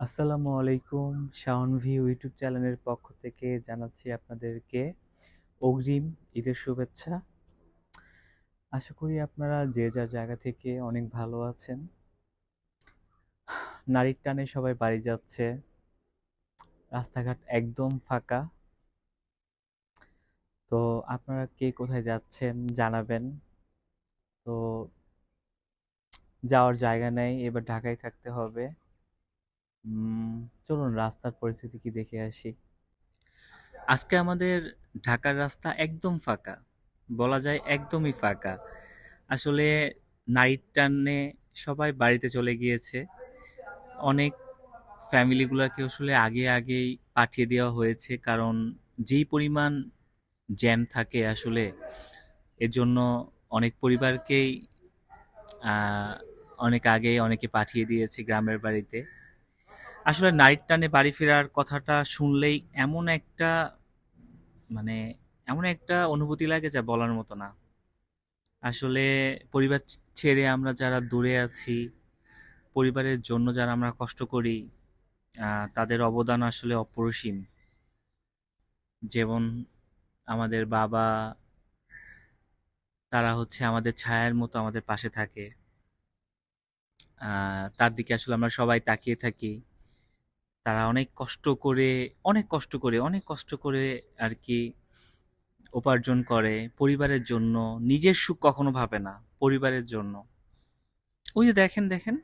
আসসালামু আলাইকুম Shaon V YouTube চ্যানেলের পক্ষ থেকে জানাচ্ছি আপনাদেরকে অগ্রিম ঈদের শুভেচ্ছা। আশা করি আপনারা যে যার জায়গা থেকে অনেক ভালো আছেন। নারীর টানে সবাই বাড়ি যাচ্ছে। রাস্তাঘাট একদম ফাঁকা। তো আপনারা কে কোথায় যাচ্ছেন জানাবেন। তো যাওয়ার জায়গা নেই, এবার ঢাকায় থাকতে হবে। চলুন রাস্তার পরিস্থিতি কি দেখে আসি। আজকে আমাদের ঢাকার রাস্তা একদম ফাঁকা, বলা যায় একদমই ফাঁকা। আসলে নাইট টানে সবাই বাড়িতে চলে গিয়েছে। অনেক ফ্যামিলিগুলোকে আসলে আগে আগেই পাঠিয়ে দেওয়া হয়েছে, কারণ যেই পরিমাণ জ্যাম থাকে আসলে, এর জন্য অনেক পরিবারকেই অনেক আগে অনেকে পাঠিয়ে দিয়েছে গ্রামের বাড়িতে। আসলে নাইট টানে বাড়ি ফেরার কথাটা শুনলেই এমন একটা মানে এমন একটা অনুভূতি লাগে যা বলার মতো না। আসলে পরিবার ছেড়ে আমরা যারা দূরে আছি, পরিবারের জন্য যারা আমরা কষ্ট করি তাদের অবদান আসলে অপরিসীম। যেমন আমাদের বাবা, তারা হচ্ছে আমাদের ছায়ার মতো আমাদের পাশে থাকে। তার দিকে আসলে আমরা সবাই তাকিয়ে থাকি। তারা অনেক কষ্ট করে, অনেক কষ্ট করে, অনেক কষ্ট করে আর কি উপার্জন করে পরিবারের জন্য। নিজের সুখ কখনো ভাবে না, পরিবারের জন্য। ওই যে দেখেন দেখেন,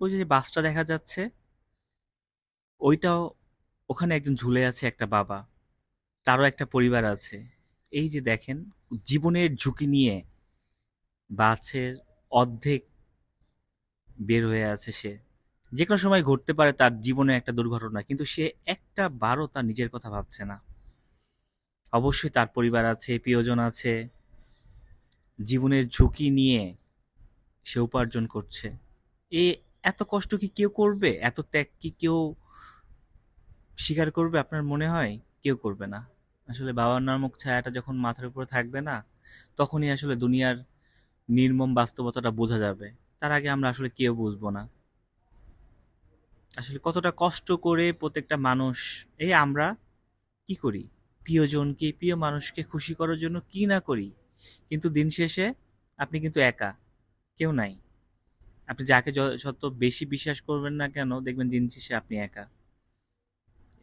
ওই যে বাসটা দেখা যাচ্ছে, ওইটাও ওখানে একজন ঝুলে আছে একটা বাবা, তারও একটা পরিবার আছে। এই যে দেখেন, জীবনের ঝুঁকি নিয়ে বাসের অর্ধেক বের হয়ে আছে সে। যে কোনো সময় ঘটতে পারে তার জীবনে একটা দুর্ঘটনা, কিন্তু সে একটা বারও তার নিজের কথা ভাবছে না। অবশ্যই তার পরিবার আছে, প্রিয়জন আছে, জীবনের ঝুঁকি নিয়ে সে উপার্জন করছে। এ এত কষ্ট কি কেউ করবে? এত ত্যাগ কি কেউ স্বীকার করবে আপনার মনে হয়? কেউ করবে না। আসলে বাবার নামক ছায়াটা যখন মাথার উপরে থাকবে না, তখনই আসলে দুনিয়ার নির্মম বাস্তবতাটা বোঝা যাবে। তার আগে আমরা আসলে কেউ বুঝব না। আসলে কতটা কষ্ট করে প্রত্যেকটা মানুষ, এই আমরা কি করি? প্রিয়জনকে, প্রিয় মানুষকে খুশি করার জন্য কি না করি? কিন্তু দিন শেষে আপনি কিন্তু একা, কেউ নাই। আপনি যাকে যত বেশি বিশ্বাস করবেন না কেন, দেখবেন দিন শেষে আপনি একা।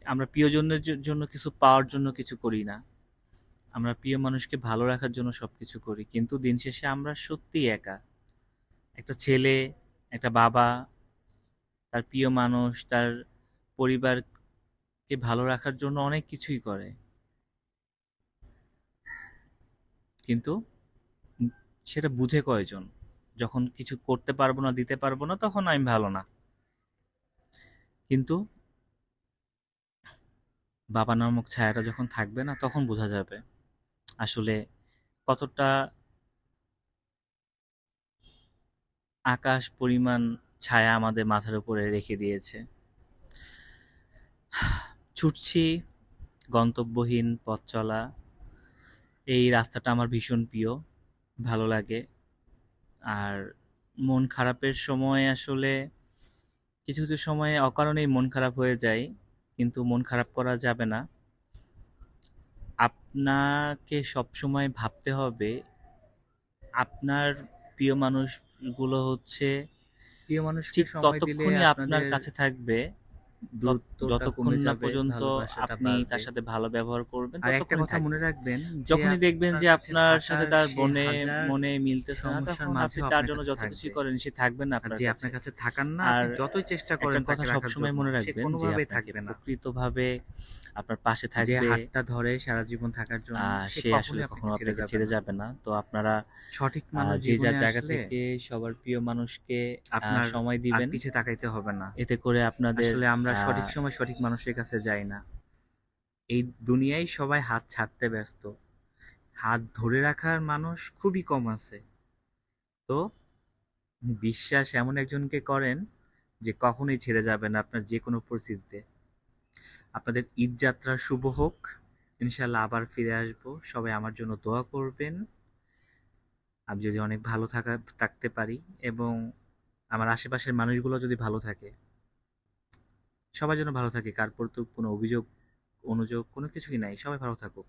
আমরা প্রিয়জনের জন্য কিছু পাওয়ার জন্য কিছু করি না। আমরা প্রিয় মানুষকে ভালো রাখার জন্য সব কিছু করি, কিন্তু দিন শেষে আমরা সত্যিই একা। একটা ছেলে, একটা বাবা তার প্রিয় মানুষ, তার পরিবারকে ভালো রাখার জন্য অনেক কিছুই করে। কিন্তু সেটা বুঝে কয়জন? যখন কিছু করতে পারব না, দিতে পারব না, তখন আমি ভালো না। কিন্তু বাবা নামক ছায়াটা যখন থাকবে না, তখন বোঝা যাবে আসলে কতটা আকাশ পরিমাণ ছায়া আমাদের মাথার উপরে রেখে দিয়েছে। ছুটছি, গন্তব্যহীন পথ চলা। এই রাস্তাটা আমার ভীষণ প্রিয়, ভালো লাগে। আর মন খারাপের সময় আসলে কিছু কিছু সময়ে অকারণেই মন খারাপ হয়ে যায় কিন্তু মন খারাপ করা যাবে না। আপনাকে সবসময় ভাবতে হবে, আপনার প্রিয় মানুষগুলো হচ্ছে প্রিয় মানুষকে ঠিক সময় দিলে ততক্ষণই আপনার কাছে থাকবে। যতক্ষণ না পর্যন্ত আপনি তার সাথে ভালো ব্যবহার করবেন আর একটা কথা মনে রাখবেন যখনই দেখবেন যে আপনার সাথে তার বনে মনে মিলতেছে না সমস্যার তখন আপনি তার জন্য যত থাকবে। করেন সে থাকবে না আপনার যে আপনার কাছে থাকার না আর যতই চেষ্টা করেন কথা সবসময় মনে রাখবেন যে কোনোভাবেই থাকবে না। প্রকৃতভাবে আপনার পাশে থাকবে। হাতটা ধরে সারা জীবন থাকার জন্য সে আসলে কখনো আপনাকে ছেড়ে যাবে না। তো আপনারা সঠিক মানুষ যে যার জায়গা থেকে সবার প্রিয় মানুষকে আপনার সময় দিবেন পিছে তাকাইতে হবে না। এতে করে আপনাদের আসলে আমরা সঠিক সময় সঠিক মানুষের কাছে যাই না। এই দুনিয়ায় সবাই হাত ছাড়তে ব্যস্ত। হাত ধরে রাখার মানুষ খুবই কম আছে। তো বিশ্বাস এমন একজনকে করেন যে কখনোই ছেড়ে যাবে না আপনার যে কোনো পরিস্থিতিতে। আপনাদের ঈদ যাত্রা শুভ হোক। ইনশাল্লাহ আবার ফিরে আসব। সবাই আমার জন্য দোয়া করবেন। আমি যদি অনেক ভালো থাকা থাকতে পারি এবং আমার আশেপাশের মানুষগুলো যদি ভালো থাকে। সবাই যেন ভালো থাকে, কার তো কোনো অভিযোগ, অনুযোগ কোনো কিছুই নাই, সবাই ভালো থাকুক।